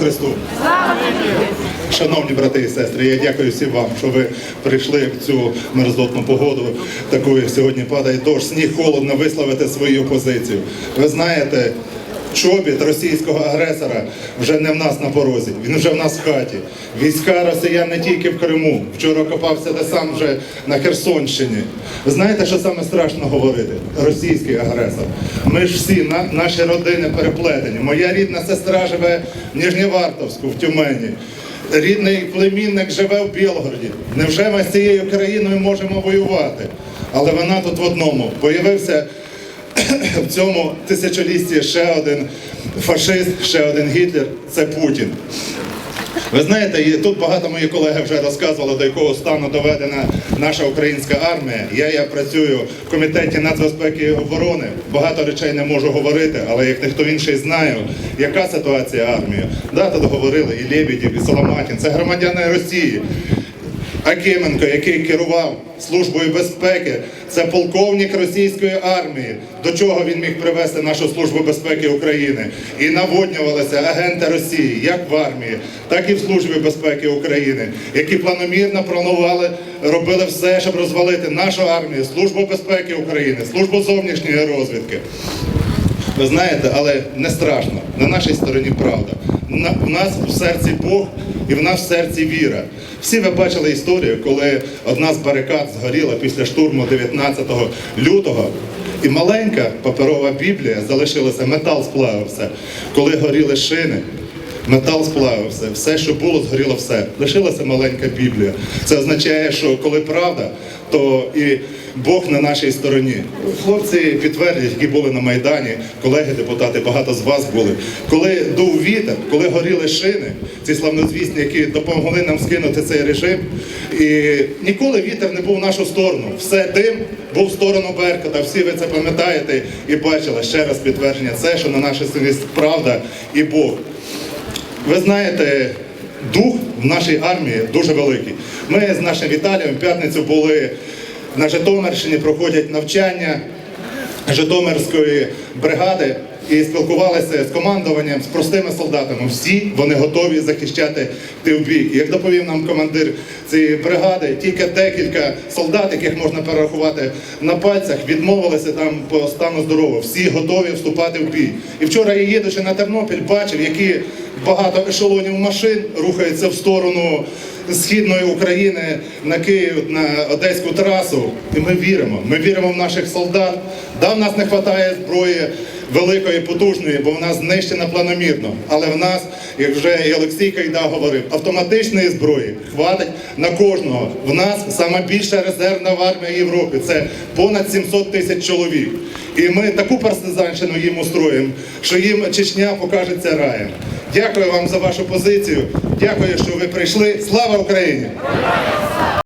Христу! Шановні брати і сестри, я дякую всім вам, що ви прийшли в цю мерзотну погоду. Таку як сьогодні падає дощ, сніг, холодно висловити свою позицію. Ви знаєте, чобіт російського агресора вже не в нас на порозі, він вже в нас в хаті. Війська росіян не тільки в Криму. Вчора копався де сам вже на Херсонщині. Ви знаєте, що саме страшно говорити? Російський агресор. Ми ж всі, на, наші родини переплетені. Моя рідна сестра живе в Ніжнєвартовську, в Тюмені. Рідний племінник живе в Білгороді. Невже ми з цією країною можемо воювати? Але вона тут в одному. Появився в цьому тисячолітті ще один фашист, ще один Гітлер це Путін. Ви знаєте, і тут багато мої колеги вже розказували, до якого стану доведена наша українська армія. Я, я працюю в комітеті нацбезпеки і оборони. Багато речей не можу говорити, але як ніхто інший знаю, яка ситуація армії. Да, тут говорили і Лебедів, і Соломатін. Це громадяни Росії. Акименко, який керував службою безпеки, це полковник російської армії. До чого він міг привести нашу службу безпеки України? І наводнювалися агенти Росії, як в армії, так і в службі безпеки України, які планомірно планували, робили все, щоб розвалити нашу армію, службу безпеки України, службу зовнішньої розвідки. Ви знаєте, але не страшно. На нашій стороні правда. На- В нас в серці Бог і в нас в серці віра. Всі ви бачили історію, коли одна з барикад згоріла після штурму 19 лютого, і маленька паперова Біблія залишилася, метал сплавився, коли горіли шини. Метал сплавився, все, що було, згоріло все. Лишилася маленька Біблія. Це означає, що коли правда, то і Бог на нашій стороні. Хлопці підтвердять, які були на Майдані, колеги депутати, багато з вас були. Коли дув вітер, коли горіли шини, ці славнозвісні, які допомогли нам скинути цей режим. І ніколи вітер не був в нашу сторону. Все дим був в сторону Беркута. Всі ви це пам'ятаєте і бачили ще раз підтвердження. Це, що на нашій стороні правда і Бог. Ви знаєте, дух в нашій армії дуже великий. Ми з нашим Віталієм в п'ятницю були на Житомирщині, проходять навчання Житомирської бригади і спілкувалися з командуванням, з простими солдатами. Всі вони готові захищати йти в бій. І Як доповів нам командир цієї бригади, тільки декілька солдат, яких можна перерахувати на пальцях, відмовилися там по стану здоров'я. Всі готові вступати в бій. І вчора я їдучи на Тернопіль, бачив, які багато ешелонів машин рухаються в сторону східної України на Київ на Одеську трасу. І ми віримо. Ми віримо в наших солдат. Да, в нас не вистачає зброї великої, потужної, бо в нас знищена планомірно. Але в нас, як вже і Олексій Кайда говорив, автоматичної зброї хватить на кожного. В нас сама більша резервна армія Європи. Це понад 700 тисяч чоловік. І ми таку партизанщину їм устроїмо, що їм Чечня покажеться раєм. Дякую вам за вашу позицію. Дякую, що ви прийшли. Слава Україні!